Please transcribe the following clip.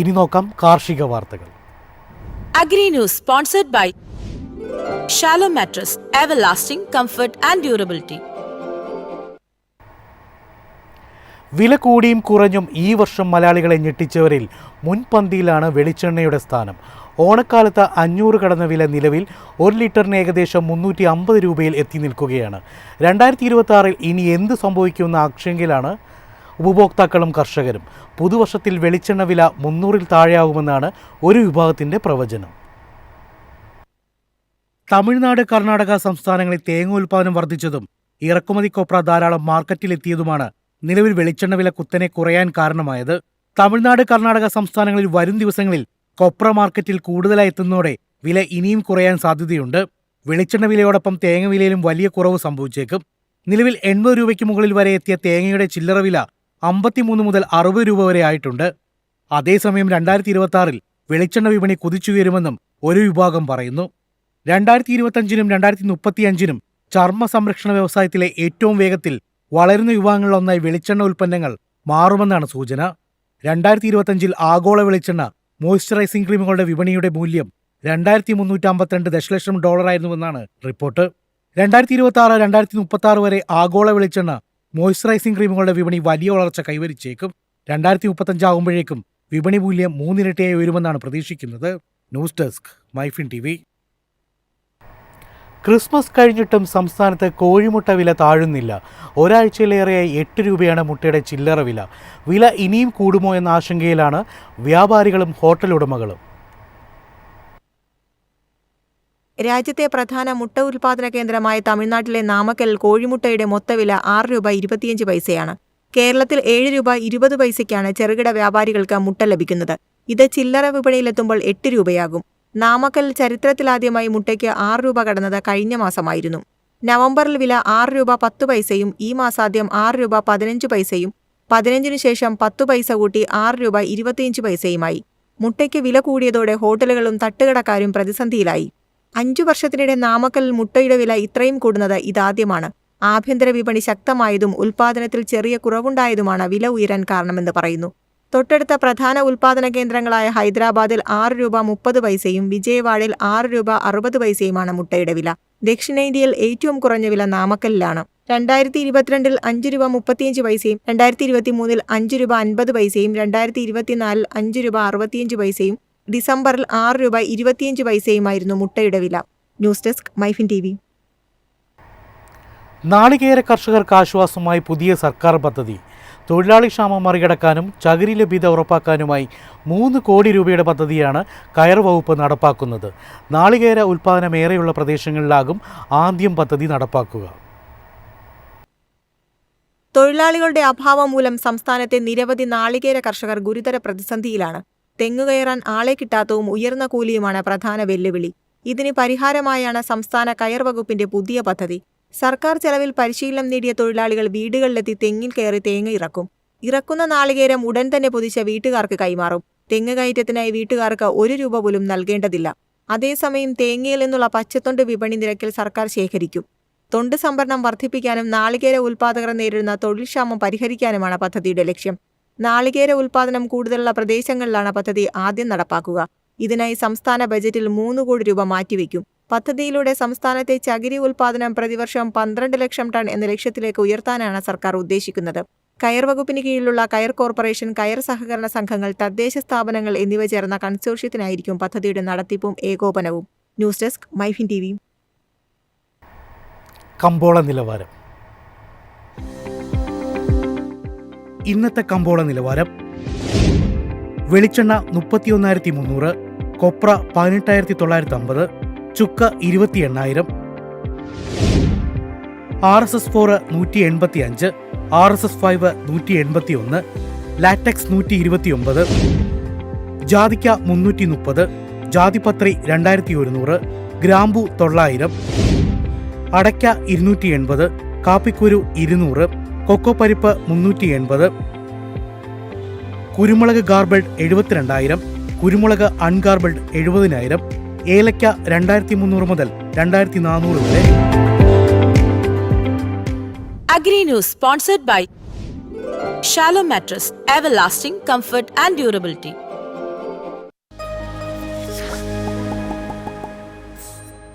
ഇനി നോക്കാം കാർഷിക വാർത്തകൾ. Agri news sponsored by Shalo mattress ever lasting comfort and durability. വില കൂടിയും കുറഞ്ഞും ഈ വർഷം മലയാളികളെ ഞെട്ടിച്ചവരിൽ മുൻപന്തിയിലാണ് വെളിച്ചെണ്ണയുടെ സ്ഥാനം. ഓണക്കാലത്ത് അഞ്ഞൂറ് കടന്ന വില നിലവിൽ ഒരു ലിറ്ററിന് ഏകദേശം മുന്നൂറ്റി അമ്പത് രൂപയിൽ എത്തി നിൽക്കുകയാണ്. രണ്ടായിരത്തി ഇരുപത്തി ആറിൽ ഇനി എന്ത് സംഭവിക്കുമെന്ന ആശങ്കയിലാണ് ഉപഭോക്താക്കളും കർഷകരും. പുതുവർഷത്തിൽ വെളിച്ചെണ്ണ വില മുന്നൂറിൽ താഴെയാകുമെന്നാണ് ഒരു വിഭാഗത്തിന്റെ പ്രവചനം. തമിഴ്നാട് കർണാടക സംസ്ഥാനങ്ങളിൽ തേങ്ങ ഉൽപ്പാദനം വർദ്ധിച്ചതും ഇറക്കുമതി കൊപ്ര ധാരാളം മാർക്കറ്റിലെത്തിയതുമാണ് നിലവിൽ വെളിച്ചെണ്ണ വില കുത്തനെ കുറയാൻ കാരണമായത്. തമിഴ്നാട് കർണാടക സംസ്ഥാനങ്ങളിൽ വരും ദിവസങ്ങളിൽ കൊപ്ര മാർക്കറ്റിൽ കൂടുതലായി എത്തുന്നതോടെ വില ഇനിയും കുറയാൻ സാധ്യതയുണ്ട്. വെളിച്ചെണ്ണ വിലയോടൊപ്പം തേങ്ങ വിലയിലും വലിയ കുറവ് സംഭവിച്ചേക്കും. നിലവിൽ എൺപത് രൂപയ്ക്ക് മുകളിൽ വരെ എത്തിയ തേങ്ങയുടെ ചില്ലറ വില അമ്പത്തിമൂന്ന് മുതൽ അറുപത് രൂപ വരെ ആയിട്ടുണ്ട്. അതേസമയം രണ്ടായിരത്തി ഇരുപത്തി ആറിൽ വെളിച്ചെണ്ണ വിപണി കുതിച്ചുയരുമെന്നും ഒരു വിഭാഗം പറയുന്നു. രണ്ടായിരത്തി ഇരുപത്തഞ്ചിനും രണ്ടായിരത്തി മുപ്പത്തിയഞ്ചിനും ചർമ്മ സംരക്ഷണ വ്യവസായത്തിലെ ഏറ്റവും വേഗത്തിൽ വളരുന്ന വിഭാഗങ്ങളിലൊന്നായി വെളിച്ചെണ്ണ ഉൽപ്പന്നങ്ങൾ മാറുമെന്നാണ് സൂചന. രണ്ടായിരത്തി ഇരുപത്തഞ്ചിൽ ആഗോള വെളിച്ചെണ്ണ മോയ്സ്ചറൈസിംഗ് ക്രീമുകളുടെ വിപണിയുടെ മൂല്യം രണ്ടായിരത്തി മുന്നൂറ്റി അമ്പത്തിരണ്ട് ദശലക്ഷം ഡോളറായിരുന്നുവെന്നാണ് റിപ്പോർട്ട്. രണ്ടായിരത്തി ഇരുപത്തി ആറ് രണ്ടായിരത്തി മുപ്പത്തി ആറ് വരെ ആഗോള വെളിച്ചെണ്ണ മോയ്സ്ചറൈസിംഗ് ക്രീമുകളുടെ വിപണി വലിയ വളർച്ച കൈവരിച്ചേക്കും. രണ്ടായിരത്തി മുപ്പത്തഞ്ചാകുമ്പോഴേക്കും വിപണി മൂല്യം മൂന്നിരട്ടിയായി ഉയരുമെന്നാണ് പ്രതീക്ഷിക്കുന്നത്. News desk MyFin T V. Christmas കഴിഞ്ഞിട്ടും സംസ്ഥാനത്ത് കോഴിമുട്ട വില താഴുന്നില്ല. ഒരാഴ്ചയിലേറെയായി എട്ട് രൂപയാണ് മുട്ടയുടെ ചില്ലറ വില. വില ഇനിയും കൂടുമോ എന്ന ആശങ്കയിലാണ് വ്യാപാരികളും ഹോട്ടൽ ഉടമകളും. രാജ്യത്തെ പ്രധാന മുട്ട ഉൽപാദന കേന്ദ്രമായ തമിഴ്നാട്ടിലെ നാമക്കൽ കോഴിമുട്ടയുടെ മൊത്തവില ആറ് രൂപ ഇരുപത്തിയഞ്ച് പൈസയാണ്. കേരളത്തിൽ ഏഴ് രൂപ ഇരുപത് പൈസയ്ക്കാണ് ചെറുകിട വ്യാപാരികൾക്ക് മുട്ട ലഭിക്കുന്നത്. ഇത് ചില്ലറ വിപണിയിലെത്തുമ്പോൾ എട്ട് രൂപയാകും. നാമക്കൽ ചരിത്രത്തിലാദ്യമായി മുട്ടയ്ക്ക് ആറ് രൂപ കടന്നത് കഴിഞ്ഞ മാസമായിരുന്നു. നവംബറിൽ വില ആറ് രൂപ പത്ത് പൈസയും ഈ മാസാദ്യം ആറ് രൂപ പതിനഞ്ച് പൈസയും പതിനഞ്ചിനു ശേഷം പത്ത് പൈസ കൂട്ടി ആറ് രൂപ ഇരുപത്തിയഞ്ച് പൈസയുമായി. മുട്ടയ്ക്ക് വില കൂടിയതോടെ ഹോട്ടലുകളും തട്ടുകടക്കാരും പ്രതിസന്ധിയിലായി. അഞ്ചു വർഷത്തിനിടെ നാമക്കൽ മുട്ടയുടെ വില ഇത്രയും കൂടുന്നത് ഇതാദ്യമാണ്. ആഭ്യന്തര വിപണി ശക്തമായതും ഉൽപാദനത്തിൽ ചെറിയ കുറവുണ്ടായതുമാണ് വില ഉയരാൻ കാരണമെന്ന് പറയുന്നു. തൊട്ടടുത്ത പ്രധാന ഉൽപാദന കേന്ദ്രങ്ങളായ ഹൈദരാബാദിൽ ആറ് രൂപ മുപ്പത് പൈസയും വിജയവാഡയിൽ ആറ് രൂപ അറുപത് പൈസയുമാണ് മുട്ടയുടെ വില. ദക്ഷിണേന്ത്യയിൽ ഏറ്റവും കുറഞ്ഞ വില നാമക്കലിലാണ് രണ്ടായിരത്തി ഇരുപത്തിരണ്ടിൽ അഞ്ച് രൂപ മുപ്പത്തിയഞ്ച് പൈസയും രണ്ടായിരത്തി ഇരുപത്തി മൂന്നിൽ അഞ്ച് രൂപ അൻപത് പൈസയും രണ്ടായിരത്തി ഇരുപത്തിനാലിൽ അഞ്ച് രൂപ അറുപത്തിയഞ്ച് പൈസയും ഡിസംബറിൽ ആറ് രൂപ ഇരുപത്തിയഞ്ച് പൈസയുമായിരുന്നു മുട്ടയുടെ വില. News desk MyFin T V. നാളികേര കർഷകർക്ക് ആശ്വാസമായി പുതിയ സർക്കാർ പദ്ധതി. തൊഴിലാളി ക്ഷാമം മറികടക്കാനും ചകിരി ലഭ്യത ഉറപ്പാക്കാനുമായി മൂന്ന് കോടി രൂപയുടെ പദ്ധതിയാണ് കയർ വകുപ്പ് നടപ്പാക്കുന്നത്. നാളികേര ഉൽപ്പാദനമേറെയുള്ള പ്രദേശങ്ങളിലാകും ആദ്യം പദ്ധതി നടപ്പാക്കുക. തൊഴിലാളികളുടെ അഭാവം മൂലം സംസ്ഥാനത്തെ നിരവധി നാളികേര കർഷകർ ഗുരുതര പ്രതിസന്ധിയിലാണ്. തെങ്ങുകയറാൻ ആളെ കിട്ടാത്തതും ഉയർന്ന കൂലിയുമാണ് പ്രധാന വെല്ലുവിളി. ഇതിന് പരിഹാരമായാണ് സംസ്ഥാന കയർ വകുപ്പിന്റെ പുതിയ പദ്ധതി. സർക്കാർ ചെലവിൽ പരിശീലനം നേടിയ തൊഴിലാളികൾ വീടുകളിലെത്തി തെങ്ങിൽ കയറി തേങ്ങ ഇറക്കും. ഇറക്കുന്ന നാളികേരം ഉടൻ തന്നെ പൊതിച്ച വീട്ടുകാർക്ക് കൈമാറും. തെങ്ങ് കയറ്റത്തിനായി വീട്ടുകാർക്ക് ഒരു രൂപ പോലും നൽകേണ്ടതില്ല. അതേസമയം തേങ്ങയിൽ നിന്നുള്ള പച്ചത്തൊണ്ട് വിപണി നിരക്കിൽ സർക്കാർ ശേഖരിക്കും. തൊണ്ട് സംഭരണം വർദ്ധിപ്പിക്കാനും നാളികേര ഉൽപ്പാദകർ നേരിടുന്ന തൊഴിൽ ക്ഷാമം പരിഹരിക്കാനുമാണ് പദ്ധതിയുടെ ലക്ഷ്യം. നാളികേര ഉൽപാദനം കൂടുതലുള്ള പ്രദേശങ്ങളിലാണ് പദ്ധതി ആദ്യം നടപ്പാക്കുക. ഇതിനായി സംസ്ഥാന ബജറ്റിൽ മൂന്ന് കോടി രൂപ മാറ്റിവെക്കും. പദ്ധതിയിലൂടെ സംസ്ഥാനത്തെ ചകിരി ഉൽപാദനം പ്രതിവർഷം പന്ത്രണ്ട് ലക്ഷം ടൺ എന്ന ലക്ഷ്യത്തിലേക്ക് ഉയർത്താനാണ് സർക്കാർ ഉദ്ദേശിക്കുന്നത്. കയർ വകുപ്പിന് കീഴിലുള്ള കയർ കോർപ്പറേഷൻ കയർ സഹകരണ സംഘങ്ങൾ തദ്ദേശ സ്ഥാപനങ്ങൾ എന്നിവ ചേർന്ന കൺസോർഷ്യത്തിനായിരിക്കും പദ്ധതിയുടെ നടത്തിപ്പും ഏകോപനവും. News desk MyFin T V. കമ്പോള നിലവാരം. ഇന്നത്തെ കമ്പോള നിലവാരം. വെളിച്ചെണ്ണ മുപ്പത്തിയൊന്നായിരത്തി മുന്നൂറ് കൊപ്ര പതിനെട്ടായിരത്തി തൊള്ളായിരത്തി അമ്പത് ചുക്ക ഇരുപത്തി എണ്ണായിരം ആർ എസ് എസ് ഫോർ നൂറ്റി എൺപത്തി അഞ്ച് ആർ എസ് എസ് ഫൈവ് നൂറ്റി എൺപത്തി ഒന്ന് ലാറ്റക്സ് നൂറ്റി ഇരുപത്തി ഒമ്പത് ജാതിക്ക മുന്നൂറ്റി മുപ്പത് ജാതിപത്രി രണ്ടായിരത്തി ഒരുന്നൂറ് ഗ്രാമ്പു തൊള്ളായിരം അടയ്ക്ക ഇരുന്നൂറ്റി എൺപത് കാപ്പിക്കുരു ഇരുന്നൂറ് കൊക്കോ പരിപ്പ് മുന്നൂറ്റി എൺപത് കുരുമുളക് ഗാർബിൾഡ് എഴുപത്തിരണ്ടായിരം കുരുമുളക് അൺഗാർബിൾഡ് എഴുപതിനായിരം ഏലക്ക രണ്ടായിരത്തി മുന്നൂറ് മുതൽ രണ്ടായിരത്തി നാനൂറ് വരെ agri news sponsored by Shalo mattress ever lasting comfort and durability.